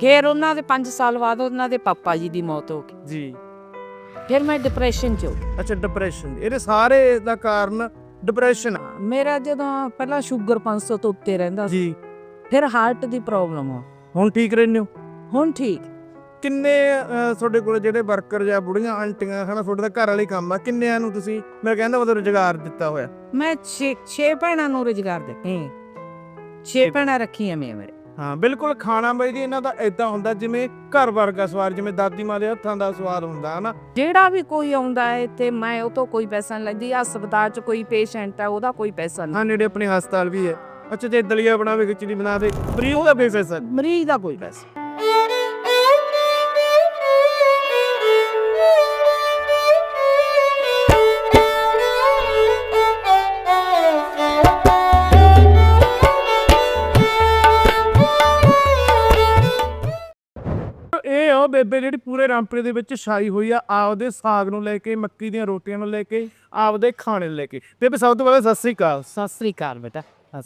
ਫਿਰ ਉਹਨਾਂ ਦੇ 5 ਸਾਲ ਬਾਅਦ ਉਹਨਾਂ ਦੇ ਪਾਪਾ ਜੀ ਦੀ ਮੌਤ ਹੋ ਗਈ। ਜੀ। ਫਿਰ ਮੈਂ ਡਿਪਰੈਸ਼ਨ ਚ ਹੋ ਗਈ। ਅੱਛਾ ਡਿਪਰੈਸ਼ਨ ਇਹਦੇ ਸਾਰੇ ਦਾ ਕਾਰਨ ਡਿਪਰੈਸ਼ਨ ਮੇਰਾ ਜਦੋਂ ਪਹਿਲਾਂ ਸ਼ੂਗਰ 500 ਤੋਂ ਉੱਤੇ ਰਹਿੰਦਾ ਸੀ। ਜੀ। ਫਿਰ ਹਾਰਟ ਦੀ ਪ੍ਰੋਬਲਮ ਆ। ਹੁਣ ਠੀਕ ਰਹਿੰਦੇ ਹੋ? ਹੁਣ ਠੀਕ। ਕਿੰਨੇ ਅਹ, ਤੁਹਾਡੇ ਕੋਲ ਜਿਹੜੇ ਵਰਕਰ ਜਾਂ ਬੁੜੀਆਂ ਆਂਟੀਆਂ ਹਨਾ ਤੁਹਾਡੇ ਦਾ ਘਰ ਵਾਲੀ ਕੰਮ ਆ। ਕਿੰਨਿਆਂ ਨੂੰ ਤੁਸੀਂ ਮੈਂ ਕਹਿੰਦਾ ਮਤਲਬ ਰੁਜ਼ਗਾਰ ਦਿੱਤਾ ਹੋਇਆ? ਮੈਂ 6 6 ਭੈਣਾਂ ਨੂੰ ਰੁਜ਼ਗਾਰ ਦਿੱਤੇ। 6 ਭੈਣਾਂ ਰੱਖੀਆਂ ਮੈਂ ਮੇਰੇ। ਹਾਂ ਬਿਲਕੁਲ ਖਾਣਾ ਬਈ ਜੀ ਇਹਨਾਂ ਦਾ ਇਦਾਂ ਹੁੰਦਾ ਜਿਵੇਂ ਘਰ ਵਰਗਾ ਸਵਾਦ ਜਿਵੇਂ ਦਾਦੀ ਮਾਂ ਦੇ ਹੱਥਾਂ ਦਾ ਸਵਾਦ ਹੁੰਦਾ ਹਨਾ? ਜਿਹੜਾ ਵੀ ਕੋਈ ਆਉਂਦਾ ਹੈ ਤੇ ਮੈਂ ਉਹ ਤੋਂ ਕੋਈ ਪੈਸਾ ਨਹੀਂ ਲੈਂਦੀ ਹਸਪਤਾਲ 'ਚ ਕੋਈ ਪੇਸ਼ੈਂਟ ਹੈ ਉਹਦਾ ਕੋਈ ਪੈਸਾ ਨਹੀਂ। ਹਾਂ ਨੇੜੇ ਆਪਣੇ ਹਸਪਤਾਲ ਵੀ ਹੈ। ਅੱਛਾ ਜੇ ਦਲੀਆ ਬਣਾਵੇ ਖਿਚੜੀ ਬਣਾ ਦੇ ਫ੍ਰੀ ਉਹਦਾ ਹੈ ਮਰੀਜ਼ ਦਾ ਕੋਈ ਪੈਸਾ ਆ ਬੇਬੇ ਜਿਹੜੀ ਪੂਰੇ ਰਾਮਪੁਰੇ ਦੇ ਵਿੱਚ ਛਾਈ ਹੋਈ ਆ ਆਪਦੇ ਸਾਗ ਨੂੰ ਲੈ ਕੇ ਮੱਕੀ ਦੀਆਂ ਰੋਟੀਆਂ ਨੂੰ ਲੈ ਕੇ ਆਪਦੇ ਖਾਣੇ ਨੂੰ ਲੈ ਕੇ। ਬੇਬੇ ਸਭ ਤੋਂ ਪਹਿਲਾਂ ਸਤਿ ਸ੍ਰੀ ਅਕਾਲ। ਸਤਿ ਸ੍ਰੀ ਅਕਾਲ ਬੇਟਾ।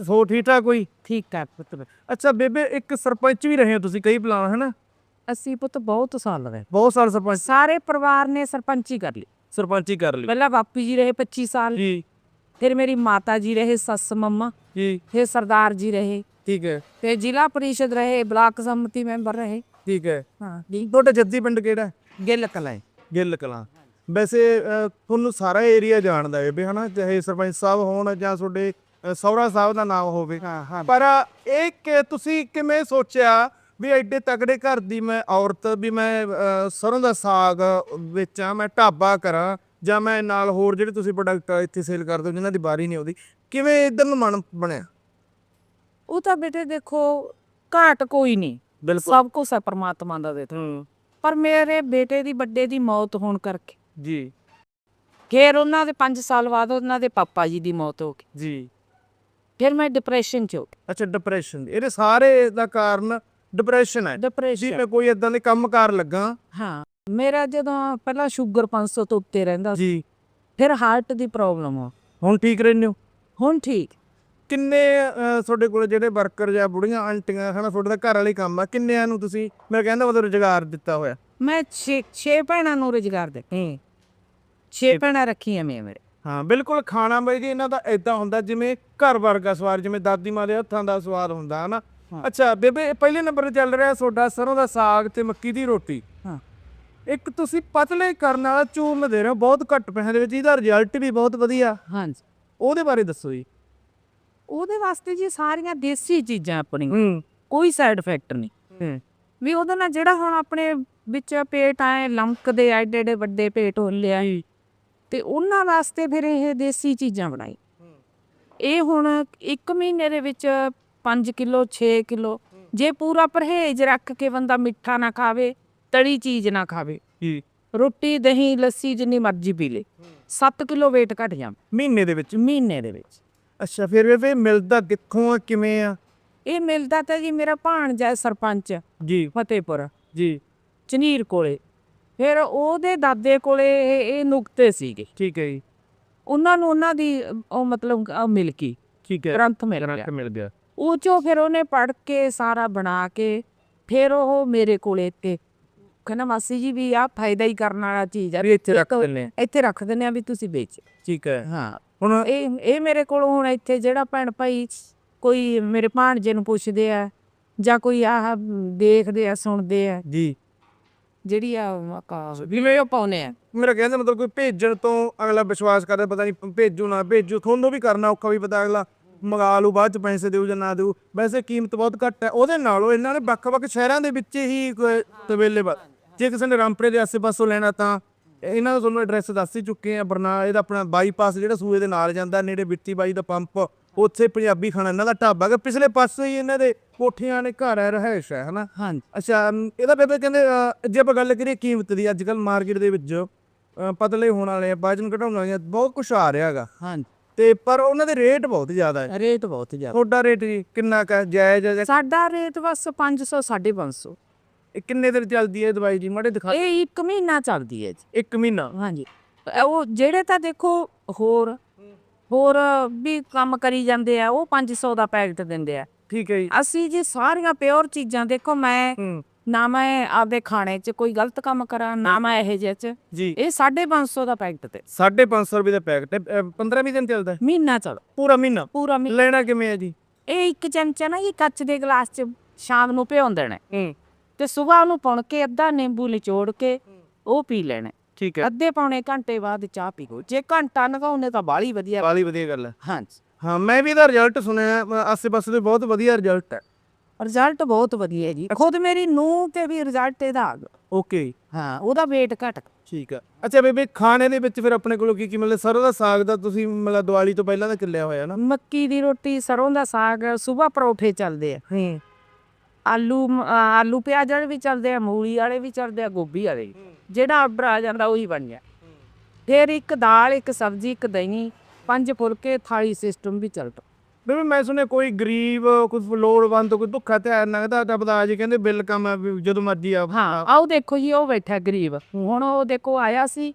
ਹੋ ਠੀਕ ਠਾਕ ਕੋਈ? ਠੀਕ ਠਾਕ ਪੁੱਤ ਅੱਛਾ ਬੇਬੇ ਇੱਕ ਸਰਪੰਚ ਵੀ ਰਹੇ ਹੋ ਤੁਸੀਂ ਕਈ ਪਲਾਨ ਹਨਾ? ਅਸੀਂ ਪੁੱਤ ਬਹੁਤ ਸਾਲ ਰਹੇ। ਬਹੁਤ ਸਾਲ ਸਰਪੰਚ। ਸਾਰੇ ਪਰਿਵਾਰ ਨੇ ਸਰਪੰਚੀ ਕਰ ਲਈ। ਸਰਪੰਚੀ ਕਰ ਲਈ। ਪਹਿਲਾਂ ਬਾਪੂ ਜੀ ਰਹੇ 25 ਸਾਲ ਜੀ। ਫਿਰ ਮੇਰੀ ਮਾਤਾ ਜੀ ਰਹੇ ਸੱਸ ਮੰਮਾ ਜੀ। ਫਿਰ ਸਰਦਾਰ ਜੀ ਰਹੇ। ਠੀਕ ਹੈ। ਫਿਰ ਜ਼ਿਲ੍ਹਾ ਪਰਿਸ਼ਦ ਰਹੇ ਬਲਾਕ ਸੰਮਤੀ ਮੈਂਬਰ ਰਹੇ। ਠੀਕ ਹੈ। ਹਾਂ। ਜੀ ਤੁਹਾਡਾ ਜੱਦੀ ਪਿੰਡ ਕਿਹੜਾ ਹੈ? ਗਿੱਲ ਕਲਾਈ ਗਿੱਲ ਕਲਾਂ। ਵੈਸੇ ਅਹ, ਤੁਹਾਨੂੰ ਸਾਰਾ ਏਰੀਆ ਜਾਣਦਾ ਹੈ ਵੀ ਹਨਾ ਚਾਹੇ ਸਰਪੰਚ ਸਾਹਿਬ ਹੋਣ ਜਾਂ ਤੁਹਾਡੇ ਅਹ, ਸਹੁਰਾ ਸਾਹਿਬ ਦਾ ਨਾਮ ਹੋਵੇ। ਹਾਂ ਹਾਂ। ਪਰ ਇਹ ਕਿ ਤੁਸੀਂ ਕਿਵੇਂ ਸੋਚਿਆ ਵੀ ਐਡੇ ਤਗੜੇ ਘਰ ਦੀ ਮੈਂ ਔਰਤ ਵੀ ਮੈਂ ਅਹ, ਸਰੋਂ ਦਾ ਸਾਗ ਵੇਚਾਂ ਮੈਂ ਢਾਬਾ ਕਰਾਂ ਜਾਂ ਮੈਂ ਨਾਲ ਹੋਰ ਜਿਹੜੇ ਤੁਸੀਂ ਪ੍ਰੋਡਕਟ ਇੱਥੇ ਸੇਲ ਕਰਦੇ ਹੋ ਜਿਨ੍ਹਾਂ ਦੀ ਬਾਰੀ ਨਹੀਂ ਆਉਂਦੀ ਕਿਵੇਂ ਇਧਰ ਨੂੰ ਮਨ ਬਣਿਆ? ਉਹ ਤਾਂ ਬੇਟੇ ਦੇਖੋ ਘਾਟ ਕੋਈ ਨਹੀਂ। ਬਿਲਕੁਲ। ਸਭ ਕੁਝ ਹੈ ਪ੍ਰਮਾਤਮਾ ਦਾ ਦਿੱਤਾ ਹੂੰ। ਪਰ ਮੇਰੇ ਬੇਟੇ ਦੀ ਵੱਡੇ ਦੀ ਮੌਤ ਹੋਣ ਕਰਕੇ। ਜੀ। ਫਿਰ ਉਹਨਾਂ ਦੇ 5 ਸਾਲ ਬਾਅਦ ਉਹਨਾਂ ਦੇ ਪਾਪਾ ਜੀ ਦੀ ਮੌਤ ਹੋ ਗਈ। ਜੀ। ਫਿਰ ਮੈਂ ਡਿਪਰੈਸ਼ਨ ਚ ਹੋ ਗਈ। ਅੱਛਾ ਡਿਪਰੈਸ਼ਨ ਇਹਦੇ ਸਾਰੇ ਦਾ ਕਾਰਨ ਡਿਪਰੈਸ਼ਨ ਹੈ। ਜੀ ਡਿਪਰੈਸ਼ਨ ਮੈਂ ਕੋਈ ਇਦਾਂ ਦੇ ਕੰਮ ਕਾਰ ਲੱਗਾ? ਹਾਂ। ਮੇਰਾ ਜਦੋਂ ਪਹਿਲਾਂ ਸ਼ੂਗਰ 500 ਤੋਂ ਉੱਤੇ ਰਹਿੰਦਾ ਸੀ। ਜੀ। ਫਿਰ ਹਾਰਟ ਦੀ ਪ੍ਰੋਬਲਮ ਆ। ਹੁਣ ਠੀਕ ਰਹਿੰਦੇ ਹੋ? ਹੁਣ ਠੀਕ। ਕਿੰਨੇ ਅਹ, ਤੁਹਾਡੇ ਕੋਲ ਜਿਹੜੇ ਵਰਕਰ ਜਾਂ ਬੁੜੀਆਂ ਆਂਟੀਆਂ ਹਨਾ ਤੁਹਾਡੇ ਦਾ ਘਰ ਵਾਲੀ ਕੰਮ ਆ ਕਿੰਨਿਆਂ ਨੂੰ ਤੁਸੀਂ ਮੈਂ ਕਹਿੰਦਾ ਮਤਲਬ ਰੁਜ਼ਗਾਰ ਦਿੱਤਾ ਹੋਇਆ? ਮੈਂ 6 6 ਭੈਣਾਂ ਨੂੰ ਰੁਜ਼ਗਾਰ ਦਿੱਤੇ 6 ਭੈਣਾਂ ਰੱਖੀਆਂ ਮੈਂ ਮੇਰੇ। ਹਾਂ ਬਿਲਕੁਲ ਖਾਣਾ ਬਈ ਜੀ ਇਹਨਾਂ ਦਾ ਇਦਾਂ ਹੁੰਦਾ ਜਿਵੇਂ ਘਰ ਵਰਗਾ ਸਵਾਦ ਜਿਵੇਂ ਦਾਦੀ ਮਾਂ ਦੇ ਹੱਥਾਂ ਦਾ ਸਵਾਦ ਹੁੰਦਾ ਹਨਾ। ਹਾਂ। ਅੱਛਾ ਬੇਬੇ ਪਹਿਲੇ ਨੰਬਰ ਤੇ ਚੱਲ ਰਿਹਾ ਤੁਹਾਡਾ ਸਰੋਂ ਦਾ ਸਾਗ ਤੇ ਮੱਕੀ ਦੀ ਰੋਟੀ। ਹਾਂ। ਇੱਕ ਤੁਸੀਂ ਪਤਲੇ ਕਰਨ ਵਾਲਾ ਚੂਰਨ ਦੇ ਰਹੇ ਹੋ ਬਹੁਤ ਘੱਟ ਪੈਸੇ ਦੇ ਵਿੱਚ ਇਹਦਾ ਰਿਜ਼ਲਟ ਵੀ ਬਹੁਤ ਵਧੀਆ। ਹਾਂਜੀ। ਉਹਦੇ ਬਾਰੇ ਦੱਸੋ ਜੀ। ਉਹਦੇ ਵਾਸਤੇ ਜੀ ਸਾਰੀਆਂ ਦੇਸੀ ਚੀਜ਼ਾਂ ਆਪਣੀਆਂ ਹੂੰ। ਕੋਈ ਸਾਈਡ ਇਫੈਕਟ ਨਹੀਂ। ਹੂੰ। ਵੀ ਉਹਦੇ ਨਾਲ ਜਿਹੜਾ ਹੁਣ ਆਪਣੇ ਵਿੱਚ ਪੇਟ ਆਏ ਲੰਕਦੇ ਏਡੇ ਏਡੇ ਵੱਡੇ ਪੇਟ ਹੁੰਦੇ ਆ ਤੇ ਉਹਨਾਂ ਵਾਸਤੇ ਫਿਰ ਇਹ ਦੇਸੀ ਚੀਜ਼ਾਂ ਬਣਾਈ। ਇਹ ਹੁਣ 1 ਮਹੀਨੇ ਦੇ ਵਿੱਚ 5 ਕਿਲੋ 6 ਕਿਲੋ ਜੇ ਪੂਰਾ ਪਰਹੇਜ਼ ਰੱਖ ਕੇ ਬੰਦਾ ਮਿੱਠਾ ਨਾ ਖਾਵੇ ਤਲੀ ਚੀਜ਼ ਨਾ ਖਾਵੇ ਜੀ। ਰੋਟੀ ਦਹੀਂ ਲੱਸੀ ਜਿੰਨੀ ਮਰਜ਼ੀ ਪੀ ਲੇ 7 ਕਿਲੋ weight ਘਟ ਜਾ ਮਹੀਨੇ ਦੇ ਵਿੱਚ? ਮਹੀਨੇ ਦੇ ਵਿੱਚ। ਅੱਛਾ ਫਿਰ ਬੇਬੇ ਮਿਲਦਾ ਕਿੱਥੋਂ ਆ ਕਿਵੇਂ ਆ? ਇਹ ਮਿਲਦਾ ਤਾਂ ਜੀ ਮੇਰਾ ਭਾਣਜਾ ਹੈ ਸਰਪੰਚ ਜੀ। ਫਤਿਹਪੁਰ। ਜੀ। ਚਨੀਰ ਕੋਲੇ। ਫਿਰ ਉਹਦੇ ਦਾਦੇ ਕੋਲੇ ਇਹ ਇਹ ਨੁਕਤੇ ਸੀਗੇ। ਠੀਕ ਹੈ ਜੀ। ਉਹਨਾਂ ਨੂੰ ਉਹਨਾਂ ਦੀ ਉਹ ਮਤਲਬ ਮਿਲ ਗਈ। ਠੀਕ ਹੈ। ਗ੍ਰੰਥ ਮਿਲ ਗ੍ਰੰਥ ਗਿਆ। ਮਿਲ ਗਿਆ। ਉਹ ਚੋਂ ਫਿਰ ਉਹਨੇ ਪੜ੍ਹ ਕੇ ਸਾਰਾ ਬਣਾ ਕੇ ਫਿਰ ਉਹ ਮੇਰੇ ਕੋਲੇ ਤੇ ਕਹਿੰਦਾ ਮਾਸੀ ਜੀ ਵੀ ਆ ਫਾਇਦਾ ਹੀ ਕਰਨ ਵਾਲਾ ਚੀਜ਼ ਆ। ਵੀ ਇੱਥੇ ਰੱਖ ਇੱਕ- ਦਿੰਦੇ ਆ। ਇੱਥੇ ਰੱਖ ਦਿੰਦੇ ਆ ਵੀ ਤੁਸੀਂ ਵੇਚ। ਠੀਕ ਹੈ। ਹਾਂ। ਹੁਣ ਇਹ ਇਹ ਮੇਰੇ ਕੋਲ ਹੁਣ ਇੱਥੇ ਜਿਹੜਾ ਭੈਣ ਭਾਈ ਕੋਈ ਮੇਰੇ ਭਾਣਜੇ ਨੂੰ ਪੁੱਛਦੇ ਆ ਜਾਂ ਕੋਈ ਆਹ ਦੇਖਦੇ ਆ ਸੁਣਦੇ ਆ ਜੀ। ਜਿਹੜੀ ਆ ਕਾ ਜਿਵੇਂ ਉਹ ਪਾਉਨੇ ਆ? ਮੇਰਾ ਕਹਿੰਦਾ ਮਤਲਬ ਕੋਈ ਭੇਜਣ ਤੋਂ ਅਗਲਾ ਵਿਸ਼ਵਾਸ ਕਰਦਾ ਪਤਾ ਨਹੀਂ ਭੇਜੂ ਨਾ ਭੇਜੂ ਤੁਹਾਨੂੰ ਵੀ ਕਰਨਾ ਔਖਾ ਵੀ ਪਤਾ ਅਗਲਾ ਮੰਗਾ ਲੂ ਬਾਅਦ ਚ ਪੈਸੇ ਦੇਊ ਜਾਂ ਨਾ ਦੇਊ। ਵੈਸੇ ਕੀਮਤ ਬਹੁਤ ਘੱਟ ਹੈ ਉਹਦੇ ਨਾਲੋਂ ਇਹਨਾਂ ਨੇ ਵੱਖ-ਵੱਖ ਸ਼ਹਿਰਾਂ ਦੇ ਵਿੱਚ ਹੀ ਅਵੇਲੇਬਲ ਜੇ ਕਿਸੇ ਨੇ ਰਾਮਪੁਰੇ ਦੇ ਆਸੇ-ਪਾਸੋਂ ਲੈਣਾ ਤਾਂ ਇਹਨਾਂ ਦਾ ਤੁਹਾਨੂੰ ਐਡਰੈਸ ਦੱਸ ਹੀ ਚੁੱਕੇ ਆ ਬਰਨਾਲਾ ਇਹਦਾ ਆਪਣਾ ਬਾਈਪਾਸ ਜਿਹੜਾ ਸੂਏ ਦੇ ਨਾਲ ਜਾਂਦਾ ਨੇੜੇ ਬਿੱਤੀ ਬਾਈ ਦਾ ਪੰਪ ਉੱਥੇ ਪੰਜਾਬੀ ਖਾਣਾ ਇਹਨਾਂ ਦਾ ਢਾਬਾ ਕਿ ਪਿਛਲੇ ਪਾਸੇ ਹੀ ਇਹਨਾਂ ਦੇ ਕੋਠੀਆਂ ਨੇ ਘਰ ਹੈ ਰਹਿਸ਼ ਹੈ ਹਨਾ? ਹਾਂਜੀ। ਅੱਛਾ ਇਹਦਾ ਬੇਬੇ ਕਹਿੰਦੇ ਜੇ ਆਪਾਂ ਗੱਲ ਕਰੀਏ ਕੀਮਤ ਦੀ ਅੱਜ ਕੱਲ ਮਾਰਕੀਟ ਦੇ ਵਿੱਚ ਪਤਲੇ ਹੋਣ ਵਾਲੇ ਆ ਵਜਨ ਘਟਾਉਣ ਵਾਲੇ ਆ ਬਹੁਤ ਕੁਛ ਆ ਰਿਹਾ ਹਾਂਜੀ। ਤੇ ਪਰ ਉਹਨਾਂ ਦੇ ਰੇਟ ਬਹੁਤ ਜ਼ਿਆਦਾ ਹੈ। ਰੇਟ ਬਹੁਤ ਜ਼ਿਆਦਾ। ਤੁਹਾਡਾ ਰੇਟ ਜੀ ਕਿੰਨਾ ਕਾ ਹੈ? ਜਾਇਜ਼ ਹੈ? ਜਾਂ- ਸਾਡਾ ਰੇਟ ਬਸ 500 550 ਇਹ ਕਿੰਨੇ ਦਿਨ ਚੱਲਦੀ ਹੈ ਇਹ ਦਵਾਈ ਜੀ? ਮਾੜੇ ਦਿਖਾ ਇਹ ਇੱਕ ਮਹੀਨਾ ਚੱਲਦੀ ਹੈ ਜੀ। ਇੱਕ ਮਹੀਨਾ? ਹਾਂਜੀ। ਉਹ ਜਿਹੜੇ ਤਾਂ ਦੇਖੋ ਹੋਰ ਹੋਰ ਵੀ ਕੰਮ ਕਰੀ ਜਾਂਦੇ ਆ ਉਹ 500 ਦਾ ਪੈਕਟ ਦਿੰਦੇ ਆ। ਠੀਕ ਹੈ ਜੀ। ਅਸੀਂ ਜੀ ਸਾਰੀਆਂ ਪਿਓਰ ਚੀਜ਼ਾਂ ਦੇਖੋ ਮੈਂ ਹੂੰ। ਨਾ ਮੈਂ ਆਪਦੇ ਖਾਣੇ 'ਚ ਕੋਈ ਗਲਤ ਕੰਮ ਕਰਾਂ ਨਾ ਮੈਂ ਇਹ ਜਿਹੇ 'ਚ। ਜੀ। ਇਹ 550 ਦਾ ਪੈਕਟ ਤੇ। 550 ਰੁਪਏ ਦਾ ਪੈਕਟ ਹੈ। 15 20 ਦਿਨ ਚੱਲਦਾ ਹੈ? ਮਹੀਨਾ ਚਲ। ਪੂਰਾ ਮਹੀਨਾ? ਪੂਰਾ ਮਹੀਨਾ। ਲੈਣਾ ਕਿਵੇਂ ਹੈ ਜੀ? ਇਹ ਇੱਕ ਚਮਚਾ ਨਾ ਇਹ ਕੱਚ ਦੇ ਗਲਾਸ 'ਚ ਸ਼ਾਮ ਨੂੰ ਭਿਉਂ ਦੇਣਾ ਹੂੰ। ਤੇ ਸਵੇਰ ਨੂੰ ਪੁਣ ਕੇ ਅੱਧਾ ਨਿੰਬੂ ਨਿਚੋੜ ਕੇ ਉਹ ਪੀ ਲੈਣਾ। ਠੀਕ ਹੈ। ਅੱਧੇ ਪੌਣੇ ਘੰਟੇ ਬਾਅਦ ਚਾਹ ਪੀਓ। ਜੇ ਘੰਟਾ ਨਗਾਉਨੇ ਤਾਂ ਬਾਲੀ ਵਧੀਆ ਬਾਲੀ ਵਧੀਆ ਗੱਲ ਹੈ। ਹਾਂਜੀ। ਹਾਂ ਮੈਂ ਵੀ ਇਹਦਾ ਰਿਜ਼ਲਟ ਸੁਣਿਆ ਆਸੇ-ਪਾਸੇ ਦੇ ਬਹੁਤ ਵਧੀਆ ਰਿਜ਼ਲਟ ਹੈ। ਰਿਜ਼ਲਟ ਬਹੁਤ ਵਧੀਆ ਜੀ। ਖੁਦ ਮੇਰੀ ਨੂੰਹ ਤੇ ਵੀ ਰਿਜ਼ਲਟ ਇਹਦਾ ਆ ਗਿਆ। ਓਕੇ ਹਾਂ ਉਹਦਾ weight ਘਟ। ਠੀਕ ਆ ਅੱਛਾ ਬੇਬੇ ਖਾਣੇ ਦੇ ਵਿੱਚ ਫਿਰ ਆਪਣੇ ਕੋਲ ਕੀ ਕੀ ਮਤਲਬ ਸਰੋਂ ਦਾ ਸਾਗ ਦਾ ਤੁਸੀਂ ਮਤਲਬ ਦੀਵਾਲੀ ਤੋਂ ਪਹਿਲਾਂ ਦਾ ਚੱਲਿਆ ਹੋਇਆ ਨਾ? ਮੱਕੀ ਦੀ ਰੋਟੀ ਸਰੋਂ ਦਾ ਸਾਗ ਸਵੇਰ ਪਰੌਠੇ ਚੱਲਦੇ ਆ। ਹੂੰ। ਆਲੂ ਮ- ਆਲੂ ਪਿਆਜ਼ ਵਾਲੇ ਵੀ ਚੱਲਦੇ ਆ ਮੂਲੀ ਵਾਲੇ ਵੀ ਚੱਲਦੇ ਆ ਗੋਭੀ ਵਾਲੇ ਵੀ। ਜਿਹੜਾ ਆਰਡਰ ਆ ਜਾਂਦਾ ਉਹੀ ਬਣ ਗਿਆ। ਫਿਰ ਇੱਕ ਦਾਲ ਇੱਕ ਸਬਜ਼ੀ ਇੱਕ ਦਹੀਂ ਪੰਜ ਫੁਲਕੇ ਥਾਲੀ ਸਿਸਟਮ ਵੀ ਚੱਲਦਾ ਬੇਬੇ ਮੈਂ ਸੁਣਿਆ ਕੋਈ ਗਰੀਬ ਕੋਈ ਲੋੜਵੰਦ ਕੋਈ ਭੁੱਖਾ ਤੇ ਨਗਦਾ ਟੱਪਦਾ ਜੀ ਕਹਿੰਦੇ ਬਿੱਲ ਕੰਮ ਵੀ ਜਦੋਂ ਮਰਜ਼ੀ ਆ ਹਾਂ ਆਓ ਦੇਖੋ ਜੀ ਉਹ ਬੈਠਾ ਗਰੀਬ। ਹੁਣ ਉਹ ਦੇਖੋ ਆਇਆ ਸੀ।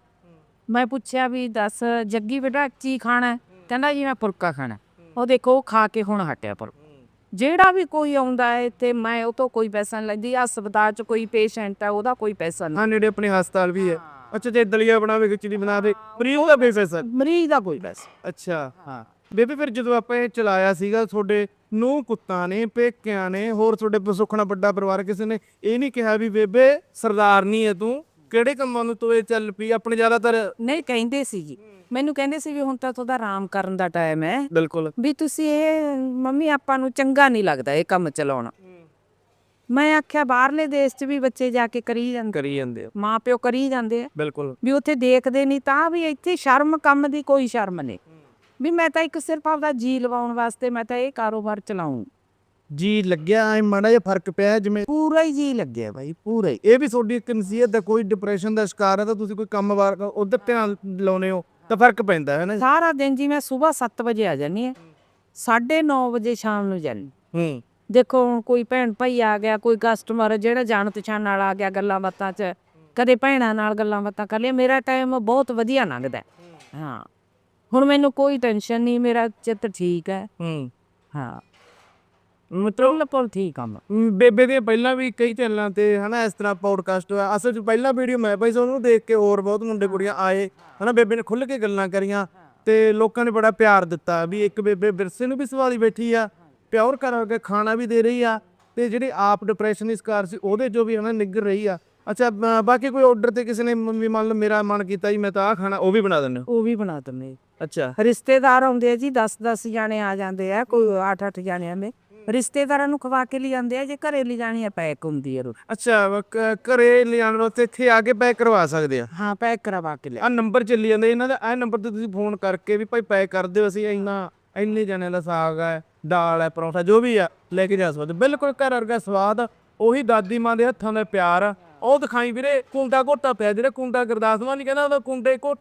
ਮੈਂ ਪੁੱਛਿਆ ਵੀ ਦੱਸ ਜੱਗੀ ਬੇਟਾ ਕੀ ਖਾਣਾ? ਹੈ? ਕਹਿੰਦਾ ਜੀ ਮੈਂ ਫੁਲਕਾ ਖਾਣਾ। ਉਹ ਦੇਖੋ ਉਹ ਖਾ ਕੇ ਹੁਣ ਹਟਿਆ ਪਰ ਜਿਹੜਾ ਵੀ ਕੋਈ ਆਉਂਦਾ ਹੈ ਤੇ ਮੈਂ ਉਹ ਤੋਂ ਕੋਈ ਪੈਸਾ ਨਹੀਂ ਲੈਂਦੀ ਹਸਪਤਾਲ 'ਚ ਕੋਈ ਪੇਸ਼ੈਂਟ ਹੈ ਉਹਦਾ ਕੋਈ ਪੈਸਾ ਨਹੀਂ ਹਾਂ ਨੇੜੇ ਆਪਣੇ ਹਸਪਤਾਲ ਵੀ ਹੈ। ਅੱਛਾ ਜੇ ਦਲੀਆ ਬਣਾਵੇ ਖਿਚੜੀ ਬਣਾਵੇ ਫਰੀ ਉਹਦਾ ਬੇਫੈਸਾ ਮਰੀਜ਼ ਦਾ ਕੋਈ ਪੈਸਾ ਅੱਛਾ। ਹਾਂ। ਬੇਬੇ ਫਿਰ ਜਦੋਂ ਆਪਾਂ ਇਹ ਚਲਾਇਆ ਸੀਗਾ ਤੁਹਾਡੇ ਨੂੰ ਕੁੱਤਾਂ ਨੇ ਪੇਕਿਆਂ ਨੇ ਹੋਰ ਤੁਹਾਡੇ ਸੁਖਣਾ ਵੱਡਾ ਪਰਿਵਾਰ ਕਿਸੇ ਨੇ ਇਹ ਨਹੀਂ ਕਿਹਾ ਵੀ ਬੇਬੇ ਸਰਦਾਰਨੀ ਹੈ ਤੂੰ। ਕਿਹੜੇ ਕੰਮਾਂ ਨੂੰ ਤੂੰ ਇਹ ਚੱਲ ਪਈ ਆਪਣੇ ਜ਼ਿਆਦਾਤਰ? ਨਹੀਂ ਕਹਿੰਦੇ ਸੀ ਜੀ। ਮੈਨੂੰ ਕਹਿੰਦੇ ਸੀ ਵੀ ਹੁਣ ਤਾਂ ਤੁਹਾਡਾ ਆਰਾਮ ਕਰਨ ਦਾ ਟਾਈਮ ਹੈ। ਬਿਲਕੁਲ। ਵੀ ਤੁਸੀਂ ਇਹ ਮੰਮੀ ਆਪਾਂ ਨੂੰ ਚੰਗਾ ਨਹੀਂ ਲੱਗਦਾ ਇਹ ਕੰਮ ਚਲਾਉਣਾ। ਮੈਂ ਆਖਿਆ ਬਾਹਰਲੇ ਦੇਸ਼ 'ਚ ਵੀ ਬੱਚੇ ਜਾ ਕੇ ਕਰੀ ਜਾਂਦੇ। ਕਰੀ ਜਾਂਦੇ ਆ। ਮਾਂ ਪਿਓ ਕਰੀ ਜਾਂਦੇ ਆ। ਬਿਲਕੁਲ। ਵੀ ਉੱਥੇ ਦੇਖਦੇ ਨਹੀਂ ਤਾਂ ਵੀ ਇੱਥੇ ਸ਼ਰਮ ਕੰਮ ਦੀ ਕੋਈ ਸ਼ਰਮ ਨਹੀਂ। ਵੀ ਮੈਂ ਤਾਂ ਇੱਕ ਸਿਰਫ ਆਪਦਾ ਜੀ ਲਵਾਉਣ ਵਾਸਤੇ ਮੈਂ ਤਾਂ ਇਹ ਕਾਰੋਬਾਰ ਚਲਾਉਂ ਜੀ ਲੱਗਿਆ ਐ ਮਾੜਾ ਜਿਹਾ ਫ਼ਰਕ ਪਿਆ ਜਿਵੇਂ ਪੂਰਾ ਹੀ ਜੀ ਲੱਗਿਆ ਬਾਈ ਪੂਰਾ ਹੀ। ਇਹ ਵੀ ਤੁਹਾਡੀ ਇੱਕ ਨਸੀਹਤ ਦਾ ਕੋਈ ਡਿਪਰੈਸ਼ਨ ਦਾ ਸ਼ਿਕਾਰ ਹੈ ਤਾਂ ਤੁਸੀਂ ਕੋਈ ਕੰਮ ਵਾਰ ਉਧਰ ਧਿਆਨ ਲਾਉਨੇ ਹੋ ਤਾਂ ਫ਼ਰਕ ਪੈਂਦਾ ਹੈ ਨਾ ਸਾਰਾ ਦਿਨ ਜੀ ਮੈਂ ਸਵੇਰ 7 ਵਜੇ ਆ ਜਾਂਦੀ ਹਾਂ 9:30 ਵਜੇ ਸ਼ਾਮ ਨੂੰ ਜਾਂਦੀ ਹੂੰ। ਦੇਖੋ ਹੁਣ ਕੋਈ ਭੈਣ ਭਾਈ ਆ ਗਿਆ ਕੋਈ ਕਸਟਮਰ ਜਿਹੜਾ ਜਾਣ ਪਛਾਣ ਵਾਲਾ ਆ ਗਿਆ ਗੱਲਾਂ ਬਾਤਾਂ 'ਚ ਕਦੇ ਭੈਣਾਂ ਨਾਲ ਗੱਲਾਂ ਬਾਤਾਂ ਕਰ ਲਿਆ ਮੇਰਾ ਟਾਈਮ ਬਹੁਤ ਵਧੀਆ ਲੰਘਦਾ ਹੈ। ਹਾਂ ਹੁਣ ਮੈਨੂੰ ਕੋਈ ਟੈਨਸ਼ਨ ਨਹੀਂ ਮੇਰਾ ਚਿੱਤ ਠੀਕ ਹੈ। ਹੂੰ। ਹਾਂ। ਮਤਲਬ ਠੀਕ ਆ। ਮੈਂ। ਮ, ਬੇਬੇ ਦੇ ਪਹਿਲਾਂ ਵੀ ਕਈ ਚੈਨਲਾਂ ਤੇ ਹਨਾ ਇਸ ਤਰ੍ਹਾਂ ਪੌਡਕਾਸਟ ਹੋਇਆ। ਅਸਲ 'ਚ ਪਹਿਲਾ ਵੀਡੀਓ ਮੈਂ ਪਾਈ ਸੀ ਉਹਨੂੰ ਦੇਖ ਕੇ ਹੋਰ ਬਹੁਤ ਮੁੰਡੇ ਕੁੜੀਆਂ ਆਏ ਹਨਾ ਬੇਬੇ ਨੇ ਖੁੱਲ੍ਹ ਕੇ ਗੱਲਾਂ ਕਰੀਆਂ ਤੇ ਲੋਕਾਂ ਨੇ ਬੜਾ ਪਿਆਰ ਦਿੱਤਾ ਵੀ ਇੱਕ ਬੇਬੇ ਵਿਰਸੇ ਨੂੰ ਵੀ ਸਵਾਲੀ ਬੈਠੀ ਆ ਪਿਓਰ ਕਰ ਕੇ ਖਾਣਾ ਵੀ ਦੇ ਰਹੀ ਆ ਤੇ ਜਿਹੜੇ ਆਪ ਡਿਪਰੈਸ਼ਨ ਦੀ ਸ਼ਿਕਾਰ ਸੀ ਉਹਦੇ ਜੋ ਵੀ ਹਨਾ ਨਿੱਗਰ ਰਹੀ ਆ। ਅੱਛਾ ਬਾਕੀ ਕੋਈ ਆਰਡਰ ਤੇ ਕਿਸੇ ਨੇ ਵੀ ਮੰਨ ਲਓ ਮੇਰਾ ਮਨ ਕੀਤਾ ਜੀ ਮੈਂ ਤਾਂ ਆ ਖਾਣਾ ਉਹ ਵੀ ਬਣਾ ਦਿੰਦੇ ਉਹ ਵੀ ਬਣਾ ਦਿੰਦੇ ਅੱਛਾ। ਰਿਸ਼ਤੇਦਾਰ ਆਉਂਦੇ ਆ ਜੀ 10-10 ਜਾਣੇ ਆ ਜਾਂਦੇ ਆ ਕੋਈ 8-8 ਜਾਣੇ ਆਂਦੇ ਰਿਸ਼ਤੇਦਾਰਾਂ ਨੂੰ ਖਵਾ ਕੇ ਲਈ ਜਾਂਦੇ ਆ ਜੇ ਘਰੇ ਲਈ ਜਾਣੀ ਆ ਪੈਕ ਹੁੰਦੀ ਆ ਰੋਟੀ। ਅੱਛਾ ਵਾ ਕ- ਘਰੇ ਲਿਜਾਣ ਵਾਸਤੇ ਇੱਥੇ ਆ ਕੇ ਪੈਕ ਕਰਵਾ ਸਕਦੇ ਆ? ਹਾਂ ਪੈਕ ਕਰਵਾ ਕੇ ਲਿਆ। ਆ ਨੰਬਰ ਚੱਲੀ ਜਾਂਦਾ ਇਹਨਾਂ ਦਾ ਇਹ ਨੰਬਰ ਤੇ ਤੁਸੀਂ ਫੋਨ ਕਰਕੇ ਵੀ ਭਾਈ ਪੈਕ ਕਰ ਦਿਓ ਅਸੀਂ ਇੰਨਾ ਇੰਨੇ ਜਣੇ ਦਾ ਸਾਗ ਹੈ ਦਾਲ ਹੈ ਪਰੌਂਠਾ ਜੋ ਵੀ ਆ ਲੈ ਕੇ ਜਾ ਸਕਦੇ ਬਿਲਕੁਲ ਘਰ ਵਰਗਾ ਸਵਾਦ ਉਹੀ ਦਾਦੀ ਮਾਂ ਦੇ ਹੱਥਾਂ ਦਾ ਪਿਆਰ। ਆ। ਉਹ ਦਿਖਾਈ ਵੀਰੇ ਕੁੰਡਾ ਘੋਟਾ ਪਿਆ ਜਿਹੜਾ ਕੁੰਡਾ ਗੁਰਦਾਸਮਾਨ ਨਹੀਂ ਕਹਿੰਦਾ ਉਹਦਾ ਕੁੰਡੇ ਕੋ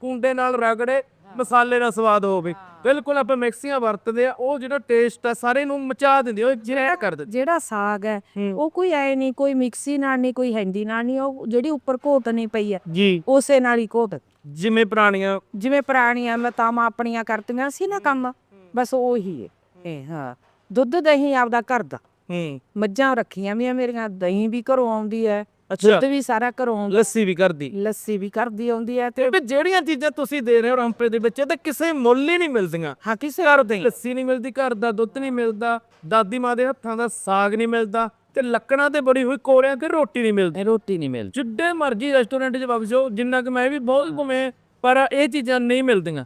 ਕੁੰਡੇ ਨਾਲ ਰਗੜੇ ਮਸਾਲੇ ਦਾ ਸਵਾਦ ਹੋਵੇ। ਬਿਲਕੁਲ ਆਪਾਂ ਮਿਕਸੀਆਂ ਵਰਤਦੇ ਆ ਉਹ ਜਿਹੜਾ ਟੇਸਟ ਆ ਸਾਰੇ ਨੂੰ ਮਚਾ ਦਿੰਦੀ ਉਹ ਜਿਹੜਾ ਕਰ ਦਿੰਦੀ ਜਿਹੜਾ ਸਾਗ ਹੈ। ਉਹ ਕੋਈ ਐ ਨਹੀਂ ਕੋਈ ਮਿਕਸੀ ਨਾਲ ਨਹੀਂ ਕੋਈ ਹੈਂਦੀ ਨਾਲ ਨਹੀਂ ਉਹ ਜਿਹੜੀ ਉੱਪਰ ਘੋਟ ਨਹੀਂ ਪਈ ਹੈ ਜੀ। ਉਸੇ ਨਾਲ ਹੀ ਘੋਟ। ਜਿਵੇਂ ਪੁਰਾਣੀਆਂ ਜਿਵੇਂ ਪੁਰਾਣੀਆਂ ਲਤਾਵਾਂ ਆਪਣੀਆਂ ਕਰਤੀਆਂ ਸੀ ਨਾ ਕੰਮ ਬਸ ਉਹੀ ਹੈ। ਇਹ ਹਾਂ ਦੁੱਧ ਦਹੀਂ ਆਪਦਾ ਘਰ ਦਾ। ਹੂੰ। ਮੱਝਾਂ ਰੱਖੀਆਂ ਵੀ ਆ ਮੇਰੀਆਂ ਦਹੀਂ ਵੀ ਘਰੋਂ ਆਉਂਦੀ ਹੈ। ਦੁੱਧ ਵੀ ਸਾਰਾ ਘਰੋਂ ਆਉਂਦਾ। ਲੱਸੀ ਵੀ ਕਰਦੀ। ਲੱਸੀ ਵੀ ਕਰਦੀ ਆਉਂਦੀ ਹੈ ਤੇ ਵੀ ਜਿਹੜੀਆਂ ਚੀਜ਼ਾਂ ਤੁਸੀਂ ਦੇ ਰਹੇ ਹੋ ਰੰਪੇ ਦੇ ਵਿੱਚ ਇਹ ਤਾਂ ਕਿਸੇ ਮੁੱਲ ਹੀ ਨਹੀਂ ਮਿਲਦੀਆਂ। ਹਾਂ ਕਿਸੇ ਘਰ ਦੇ। ਲੱਸੀ ਨਹੀਂ ਮਿਲਦੀ ਘਰ ਦਾ ਦੁੱਧ ਨਹੀਂ ਮਿਲਦਾ ਦਾਦੀ ਮਾਂ ਦੇ ਹੱਥਾਂ ਦਾ ਸਾਗ ਨਹੀਂ ਮਿਲਦਾ ਤੇ ਲੱਕੜਾਂ ਤੇ ਬੜੀ ਹੋਈ ਕੋਰਿਆਂ ਤੇ ਰੋਟੀ ਨਹੀਂ ਮਿਲਦੀ। ਰੋਟੀ ਨਹੀਂ ਮਿਲਦੀ। ਜਿੱਡੇ ਮਰਜ਼ੀ ਰੈਸਟੋਰੈਂਟ 'ਚ ਵਗ ਜਾਓ ਜਿੰਨਾ ਕਿ ਮੈਂ ਵੀ ਬਹੁਤ ਘੁੰਮੇ ਪਰ ਇਹ ਚੀਜ਼ਾਂ ਨਹੀਂ ਮਿਲਦੀਆਂ।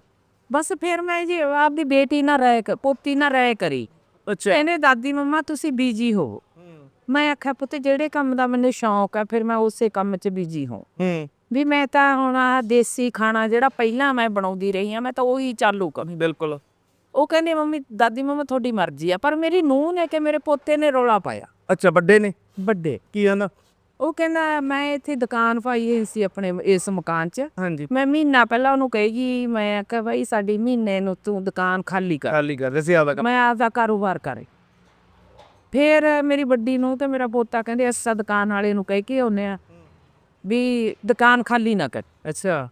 ਬਸ ਫਿਰ ਮੈਂ ਜੀ ਆਪਦੀ ਬੇਟੀ ਨਾਲ ਰਹਿ ਕ- ਪੋਤੀ ਨਾਲ ਰਹਿ ਕਰੀ। ਅੱਛਾ। ਕਹਿੰਦੇ ਦਾਦੀ ਮੰਮਾ ਤੁਸੀਂ ਬੀਜੀ ਹੋ ਮੈਂ ਆਖਿਆ ਪੁੱਤ ਜਿਹੜੇ ਕੰਮ ਦਾ ਮੈਨੂੰ ਸ਼ੌਂਕ ਹੈ ਫਿਰ ਮੈਂ ਉਸੇ ਕੰਮ 'ਚ ਬੀਜੀ ਹਾਂ ਹੂੰ। ਵੀ ਮੈਂ ਤਾਂ ਹੁਣ ਆਹ ਦੇਸੀ ਖਾਣਾ ਜਿਹੜਾ ਪਹਿਲਾਂ ਮੈਂ ਬਣਾਉਂਦੀ ਰਹੀ ਹਾਂ ਮੈਂ ਤਾਂ ਉਹੀ ਚਾਲੂ ਕਰਾਂ। ਬਿਲਕੁਲ। ਉਹ ਕਹਿੰਦੇ ਮੰਮੀ ਦਾਦੀ ਮੰਮਾ ਤੁਹਾਡੀ ਮਰਜ਼ੀ ਆ ਪਰ ਮੇਰੀ ਨੂੰਹ ਨੇ ਕਿ ਮੇਰੇ ਪੋਤੇ ਨੇ ਰੋਲਾ ਪਾਇਆ। ਅੱਛਾ ਵੱਡੇ ਨੇ? ਵੱਡੇ। ਕੀ ਹਨ ਉਹ ਕਹਿੰਦਾ ਮੈਂ ਇੱਥੇ ਦੁਕਾਨ ਪਾਈ ਹੋਈ ਸੀ ਆਪਣੇ ਇਸ ਮਕਾਨ 'ਚ। ਹਾਂਜੀ। ਮੈਂ ਮਹੀਨਾ ਪਹਿਲਾਂ ਉਹਨੂੰ ਕਹੇਗੀ ਮੈਂ ਆਖਿਆ ਭਾਈ ਸਾਡੀ ਮਹੀਨੇ ਨੂੰ ਤੂੰ ਦੁਕਾਨ ਖਾਲੀ ਕਰ। ਖਾਲੀ ਕਰਦੇ ਸੀ ਆਦਾ ਮੈਂ ਆਪਦਾ ਕਾਰੋਬਾਰ ਕਰੇ। ਫਿਰ ਮੇਰੀ ਵੱਡੀ ਨੂੰ ਤੇ ਮੇਰਾ ਪੋਤਾ ਕਹਿੰਦੇ ਅਸਾਂ ਦੁਕਾਨ ਵਾਲੇ ਨੂੰ ਕਹਿ ਕੇ ਆਉਨੇ ਆ ਵੀ ਦੁਕਾਨ ਖਾਲੀ ਨਾ ਕਰ। ਅੱਛਾ।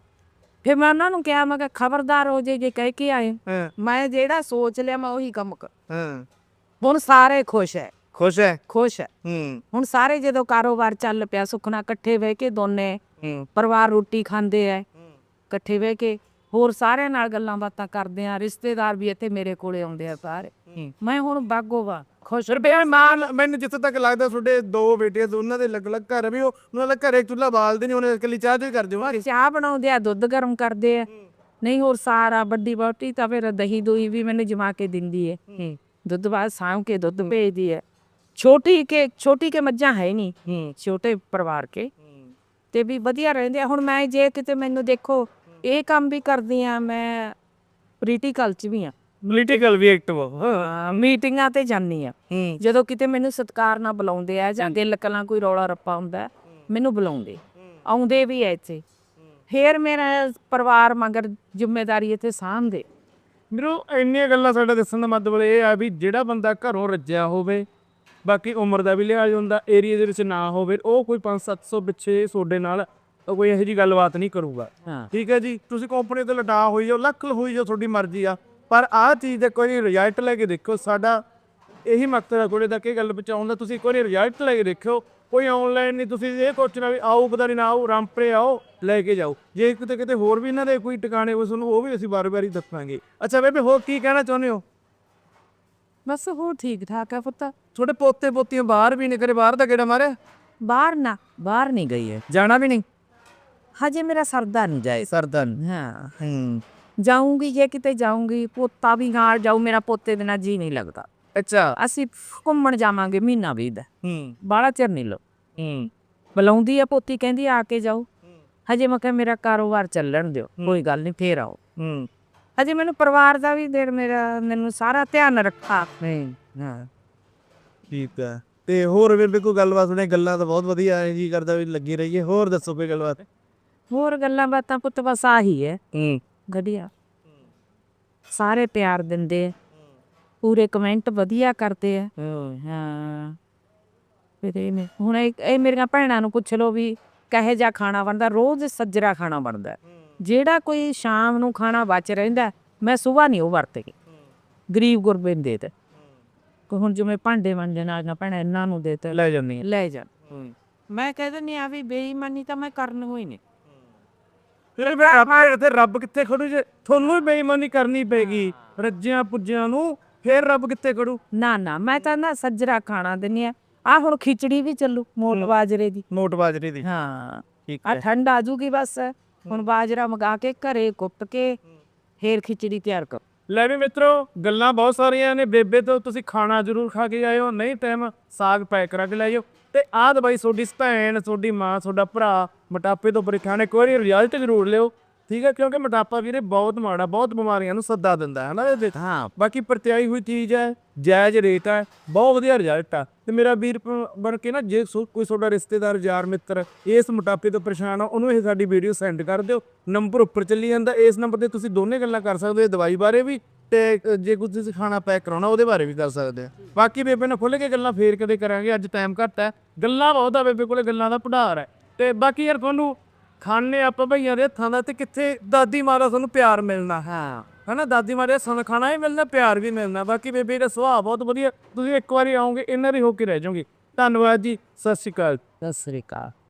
ਫਿਰ ਮੈਂ ਉਹਨਾਂ ਨੂੰ ਕਿਹਾ ਮੈਂ ਕਿ ਖਬਰਦਾਰ ਹੋ ਜੇ ਜੇ ਕਹਿ ਕੇ ਆਏ ਮੈਂ ਜਿਹੜਾ ਸੋਚ ਲਿਆ ਮੈਂ ਉਹੀ ਕੰਮ ਕਰ ਹਾਂ। ਹੁਣ ਸਾਰੇ ਖੁਸ਼ ਹੈ। ਖੁਸ਼ ਹੈ? ਖੁਸ਼ ਹੈ। ਹੂੰ। ਹੁਣ ਸਾਰੇ ਜਦੋਂ ਕਾਰੋਬਾਰ ਚੱਲ ਪਿਆ ਸੁਖਨਾ ਇਕੱਠੇ ਬਹਿ ਕੇ ਦੋਨੇ ਹੂੰ। ਪਰਿਵਾਰ ਰੋਟੀ ਖਾਂਦੇ ਐ ਇਕੱਠੇ ਬਹਿ ਕੇ ਹੋਰ ਸਾਰਿਆਂ ਨਾਲ ਗੱਲਾਂ ਬਾਤਾਂ ਕਰਦੇ ਆ ਰਿਸ਼ਤੇਦਾਰ ਵੀ ਇੱਥੇ ਮੇਰੇ ਕੋਲੇ ਆਉਂਦੇ ਆ ਸਾਰੇ। ਮੈਂ ਹੁਣ ਬਾਗੋਵਾ ਖੁਸ਼ ਰੁਪਿਆ ਮਾਨ ਮੈਨੂੰ ਜਿੱਥੇ ਤੱਕ ਲੱਗਦਾ ਤੁਹਾਡੇ ਦੋ ਬੇਟੇ ਦੋਨਾਂ ਦੇ ਅਲੱਗ-ਅਲੱਗ ਘਰ ਆ ਵੀ ਉਹ ਉਹਨਾਂ ਦਾ ਘਰੇ ਚੁੱਲ੍ਹਾ ਬਾਲਦੇ ਨਹੀਂ ਉਹਨੇ ਇਕੱਲੀ ਚਾਹ ਤੇ ਕਰ ਦਿਓ ਚਾਹ ਬਣਾਉਂਦੇ ਆ ਦੁੱਧ ਗਰਮ ਕਰਦੇ ਆ। ਨਹੀਂ ਹੋਰ ਸਾਰਾ ਵੱਡੀ ਬੋਟੀ ਤਾਂ ਫਿਰ ਦਹੀਂ ਦੂਈ ਵੀ ਮੈਨੂੰ ਜਮਾ ਕੇ ਦਿੰਦੀ ਹੈ। ਦੁੱਧ ਬਾਅਦ ਸਾਂਭ ਕੇ ਦੁੱਧ ਭੇਜਦੀ ਹੈ ਛੋਟੀ ਕੇ ਛੋਟੀ ਕੇ ਮੱਝਾਂ ਹੈ ਨਹੀਂ। ਹੂੰ। ਛੋਟੇ ਪਰਿਵਾਰ ਕੇ। ਤੇ ਵੀ ਵਧੀਆ ਰਹਿੰਦੇ ਆ। ਹੁਣ ਮੈਂ ਜੇ ਕਿਤੇ ਮੈਨੂੰ ਦੇਖੋ ਇਹ ਕੰਮ ਵੀ ਕਰਦੀ ਆ ਮੈਂ ਪੋਲੀਟੀਕਲ ਚ ਵੀ ਆ। ਪੋਲੀਟੀਕਲ ਵੀ ਐਕਟਿਵ ਮੀਟਿੰਗਾਂ ਤੇ ਜਾਂਦੀ ਆ। ਹੂੰ। ਜਦੋਂ ਕਿਤੇ ਮੈਨੂੰ ਸਤਕਾਰ ਨਾਲ ਬੁਲਾਉਂਦੇ ਆ ਜਾਂ ਦਿਲ ਕਲਾਂ ਕੋਈ ਰੌਲਾ ਰੱਪਾ ਹੁੰਦਾ ਹੈ, ਮੈਨੂੰ ਬੁਲਾਉਂਦੇ। ਆਉਂਦੇ ਵੀ ਐ ਇੱਥੇ। ਫੇਰ ਮੇਰਾ ਪਰਿਵਾਰ ਮਗਰ ਜ਼ਿੰਮੇਵਾਰੀ ਇੱਥੇ ਸਾਂਭਦੇ ਮੈਨੂੰ ਇੰਨੀਆਂ ਗੱਲਾਂ ਸਾਡਾ ਦੱਸਣ ਦਾ ਮਤਲਬ ਇਹ ਆ ਵੀ ਜਿਹੜਾ ਬੰਦਾ ਘਰੋਂ ਰੱਜਿਆ ਹੋਵੇ ਬਾਕੀ ਉਮਰ ਦਾ ਵੀ ਲਿਹਾਜ਼ ਹੁੰਦਾ ਏਰੀਆ ਦੇ ਵਿੱਚ ਨਾ ਹੋਵੇ ਉਹ ਕੋਈ 5-700 ਪਿੱਛੇ ਤੁਹਾਡੇ ਨਾਲ ਕੋਈ ਇਹੋ ਜੀ ਗੱਲਬਾਤ ਨਹੀਂ ਕਰੂਗਾ। ਹਾਂ। ਠੀਕ ਹੈ ਜੀ? ਤੁਸੀਂ ਕੰਪਨੀ ਤੇ ਲਟਾ ਹੋਈ ਜਾਓ ਲੱਖ ਹੋਈ ਜਾਓ ਤੁਹਾਡੀ ਮਰਜ਼ੀ ਆ। ਪਰ ਆਹ ਚੀਜ਼ ਦਾ ਕੋਈ ਰਿਜ਼ਲਟ ਲੈ ਕੇ ਦੇਖੋ ਸਾਡਾ ਇਹੀ ਮਕਸਦ ਹੈ ਕੋਲੇ ਤੱਕ ਇਹ ਗੱਲ ਪਹੁੰਚਾਉਣ ਦਾ। ਤੁਸੀਂ ਕੋਈ ਰਿਜ਼ਲਟ ਲੈ ਕੇ ਦੇਖਿਓ ਕੋਈ ਆਨਲਾਈਨ ਨਹੀਂ ਤੁਸੀਂ ਇਹ ਸੋਚਣਾ ਵੀ ਆਓ ਪਤਾ ਨਹੀਂ ਨਾ ਆਓ ਰਾਮਪਰੇ ਆਓ ਲੈ ਕੇ ਜਾਓ। ਜੇ ਕਿਤੇ ਕਿਤੇ ਹੋਰ ਵੀ ਇਹਨਾਂ ਦੇ ਕੋਈ ਟਿਕਾਣੇ ਹੋਏ ਤੁਹਾਨੂੰ ਉਹ ਵੀ ਅਸੀਂ ਵਾਰ-ਵਾਰੀ ਦੱਸਾਂਗੇ। ਅੱਛਾ ਬੇਬੇ ਹੋਰ ਕੀ ਕਹਿਣਾ ਚਾਹੁੰਦੇ ਹੋ? ਬਸ ਹੋਰ ਠੀਕ ਠਾਕ ਆ ਪੁੱਤ। ਤੁਹਾਡੇ ਪੋਤੇ ਪੋਤੀਆਂ ਬਾਹਰ ਵੀ ਨੇ ਕਰੇ ਬਾਹਰ ਦਾ ਗੇੜਾ ਮਾਰਿਆ? ਬਾਹਰ ਨਾ ਬਾਹਰ ਨਹੀਂ ਗਈ ਹੈ ਜਾਣਾ ਵੀ ਨਹੀਂ? ਹਜੇ ਮੇਰਾ ਸਰਦਾ ਨਹੀਂ ਜਾਏ। ਸਰਦਨ ਹਾਂ। ਹੂੰ। ਜਾਊਂਗੀ ਜੇ ਕਿਤੇ ਜਾਊਂਗੀ ਪੋਤਾ ਵੀ ਨਾਲ ਜਾਊ ਮੇਰਾ ਪੋਤੇ ਦੇ ਨਾਲ ਜੀ ਨਹੀਂ ਲੱਗਦਾ। ਅੱਛਾ। ਅਸੀਂ ਘੁੰਮਣ ਜਾਵਾਂਗੇ ਮਹੀਨਾ ਵੀਹ ਦਾ ਹੂੰ। ਬਾਹਲਾ ਚਿਰ ਨਹੀਂ ਲੋ। ਹੂੰ। ਬੁਲਾਉਂਦੀ ਆ ਪੋਤੀ ਕਹਿੰਦੀ ਆ ਕੇ ਜਾਓ ਹਜੇ ਮੈਂ ਕਿਹਾ ਮੇਰਾ ਕਾਰੋਬਾਰ ਚੱਲਣ ਦਿਓ ਕੋਈ ਗੱਲ ਨਹੀਂ ਫੇਰ ਆਓ। ਹੂੰ। ਹਜੇ ਮੈਨੂੰ ਪਰਿਵਾਰ ਦਾ ਵੀ ਦੇਰ ਮੇਰਾ ਮੈਨੂੰ ਸਾਰਾ ਧਿਆਨ ਰੱਖਾ। ਨਹੀਂ ਹਾਂ। ਠੀਕ ਹੈ ਤੇ ਹੋਰ ਵੀ ਕੋਈ ਗੱਲਬਾਤ ਸੁਣੇ ਗੱਲਾਂ ਤਾਂ ਬਹੁਤ ਵਧੀਆ ਹੈ ਜੀ ਕਰਦਾ ਵੀ ਲੱਗੀ ਰਹੀਏ। ਹੋਰ ਦੱਸੋ ਕੋਈ ਗੱਲਬਾਤ? ਹੋਰ ਗੱਲਾਂ ਬਾਤਾਂ ਪੁੱਤ ਬਸ ਆਹੀ ਹੈ ਹੂੰ। ਗੜੀਆ ਸਾਰੇ ਪਿਆਰ ਦਿੰਦੇ ਆ। ਪੂਰੇ ਕਮੈਂਟ ਵਧੀਆ ਕਰਦੇ ਆ। ਹਾਂ। ਫਿਰ ਇਹ ਨੇ ਹੁਣ ਇਹ ਇਹ ਮੇਰੀਆਂ ਭੈਣਾਂ ਨੂੰ ਪੁੱਛ ਲਓ ਵੀ ਕਹੇ ਜਾ ਖਾਣਾ ਬਣਦਾ। ਰੋਜ਼ ਸੱਜਰਾ ਖਾਣਾ ਬਣਦਾ। ਜਿਹੜਾ ਕੋਈ ਸ਼ਾਮ ਨੂੰ ਖਾਣਾ ਬਚ ਰਹਿੰਦਾ ਮੈਂ ਸਵੇਰ ਨਹੀਂ ਉਹ ਵਰਤੇਗੀ ਗਰੀਬ ਗੁਰਬੇ ਨੂੰ ਦੇ ਤੇ। ਕੋਈ ਹੁਣ ਜਿਵੇਂ ਭਾਂਡੇ ਮਾਂਜਣ ਆ ਨਾ ਭੈਣਾਂ ਇਹਨਾਂ ਨੂੰ ਦੇ ਤੇ। ਲੈ ਜਾਂਦੀ ਲੈ ਜਾ। ਮੈਂ ਕਹਿ ਦਿੰਦੀ ਆ ਵੀ ਬੇਈਮਾਨੀ ਤਾਂ ਮੈਂ ਕਰਨ ਹੋਈ ਨਹੀਂ। ਫਿਰ ਫਿਰ ਆਪਾਂ ਇੱਥੇ ਰੱਬ ਕਿੱਥੇ ਖੜੂ ਜੇ? ਤੁਹਾਨੂੰ ਵੀ ਬੇਈਮਾਨੀ ਕਰਨੀ ਪੈਗੀ ਰੱਜਿਆਂ ਪੁੱਜਿਆਂ ਨੂੰ ਫਿਰ ਰੱਬ ਕਿੱਥੇ ਖੜੂ? ਨਾ ਨਾ ਮੈਂ ਤਾਂ ਨਾ ਸੱਜਰਾ ਖਾਣਾ ਦਿੰਨੀ ਆ। ਆ ਹੁਣ ਖਿਚੜੀ ਵੀ ਚੱਲੂ ਮੋਟ ਬਾਜਰੇ ਦੀ। ਮੋਟ ਬਾਜਰੇ ਦੀ। ਹਾਂ। ਠੀਕ ਆ ਠੰਡ ਆ ਜੂਗੀ ਬਸ। ਹੁਣ ਬਾਜਰਾ ਮਗਾ ਕੇ ਘਰੇ ਕੁੱਟ ਕੇ ਫੇਰ ਖਿਚੜੀ ਤਿਆਰ ਕਰ। ਲੈ ਵੀ ਮਿੱਤਰੋ ਗੱਲਾਂ ਬਹੁਤ ਸਾਰੀਆਂ ਨੇ। ਬੇਬੇ ਤੋਂ ਤੁਸੀਂ ਖਾਣਾ ਜ਼ਰੂਰ ਖਾ ਕੇ ਆਇਓ। ਨਹੀਂ ਟਾਈਮ ਸਾਗ ਪੈਕ ਕਰਾ ਕੇ ਲੈ ਜਾਓ ਤੇ ਆਹ ਦਵਾਈ ਤੁਹਾਡੀ ਭੈਣ ਤੁਹਾਡੀ ਮਾਂ ਤੁਹਾਡਾ ਭਰਾ ਮੋਟਾਪੇ ਤੋਂ ਪਰੇਸ਼ਾਨ ਇੱਕ ਵਾਰੀ ਰਿਜ਼ਲਟ ਜ਼ਰੂਰ ਲਿਓ। ਠੀਕ ਹੈ ਕਿਉਂਕਿ ਮੋਟਾਪਾ ਵੀਰੇ ਬਹੁਤ ਮਾੜਾ ਬਹੁਤ ਬਿਮਾਰੀਆਂ ਨੂੰ ਸੱਦਾ ਦਿੰਦਾ ਹੈ ਨਾ ਇਹਦੇ ਹਾਂ। ਬਾਕੀ ਪਰਤਿਆਈ ਹੋਈ ਚੀਜ਼ ਹੈ ਜਾਇਜ਼ ਰੇਟ ਹੈ ਬਹੁਤ ਵਧੀਆ ਰਿਜ਼ਲਟ ਆ। ਤੇ ਮੇਰਾ ਵੀਰ ਬਣ ਕੇ ਨਾ ਜੇ ਕੋਈ ਤੁਹਾਡਾ ਰਿਸ਼ਤੇਦਾਰ ਯਾਰ ਮਿੱਤਰ ਇਸ ਮੋਟਾਪੇ ਤੋਂ ਪਰੇਸ਼ਾਨ ਆ ਉਹਨੂੰ ਇਹ ਸਾਡੀ ਵੀਡੀਓ ਸੈਂਡ ਕਰ ਦਿਓ। ਨੰਬਰ ਉੱਪਰ ਚੱਲੀ ਜਾਂਦਾ ਇਸ ਨੰਬਰ ਤੇ ਤੁਸੀਂ ਦੋਨੇ ਗੱਲਾਂ ਕਰ ਸਕਦੇ ਹੋ ਦਵਾਈ ਬਾਰੇ ਵੀ ਤੇ ਜੇ ਕੁਝ ਤੁਸੀਂ ਖਾਣਾ ਪੈਕ ਕਰਾਉਣਾ ਉਹਦੇ ਬਾਰੇ ਵੀ ਕਰ ਸਕਦੇ ਆ ਬਾਕੀ ਬੇਬੇ ਨਾਲ ਖੁੱਲ ਕੇ ਗੱਲਾਂ ਫੇਰ ਕਦੇ ਕਰਾਂਗੇ ਅੱਜ ਟਾਈਮ ਘੱਟ ਹੈ। ਗੱਲਾਂ ਬਹੁਤ ਆ ਬੇਬੇ ਕੋਲੇ ਗੱਲਾਂ ਦਾ ਭੰਡਾਰ ਹੈ। ਤੇ ਬਾਕੀ ਯਾਰ ਤੁਹਾਨੂੰ ਖਾਣੇ ਆਪਾਂ ਭਈਆਂ ਦੇ ਹੱਥਾਂ ਦਾ ਤੇ ਕਿੱਥੇ ਦਾਦੀ ਮਾਂ ਦਾ ਤੁਹਾਨੂੰ ਪਿਆਰ ਮਿਲਣਾ। ਹਾਂ। ਹਨਾ ਦਾਦੀ ਮਾਰੇ ਸਾਨੂੰ ਖਾਣਾ ਹੀ ਮਿਲਣਾ ਪਿਆਰ ਵੀ ਮਿਲਣਾ। ਬਾਕੀ ਬੇਬੇ ਦਾ ਸੁਭਾਅ ਬਹੁਤ ਵਧੀਆ। ਤੁਸੀਂ ਇੱਕ ਵਾਰੀ ਆਓਗੇ ਇਹਨਾਂ ਦੇ ਹੋ ਕੇ ਰਹਿ ਜਾਓਗੇ। ਧੰਨਵਾਦ ਜੀ ਸਤਿ ਸ਼੍ਰੀ ਅਕਾਲ। ਸਤਿ ਸ੍ਰੀ ਅਕਾਲ।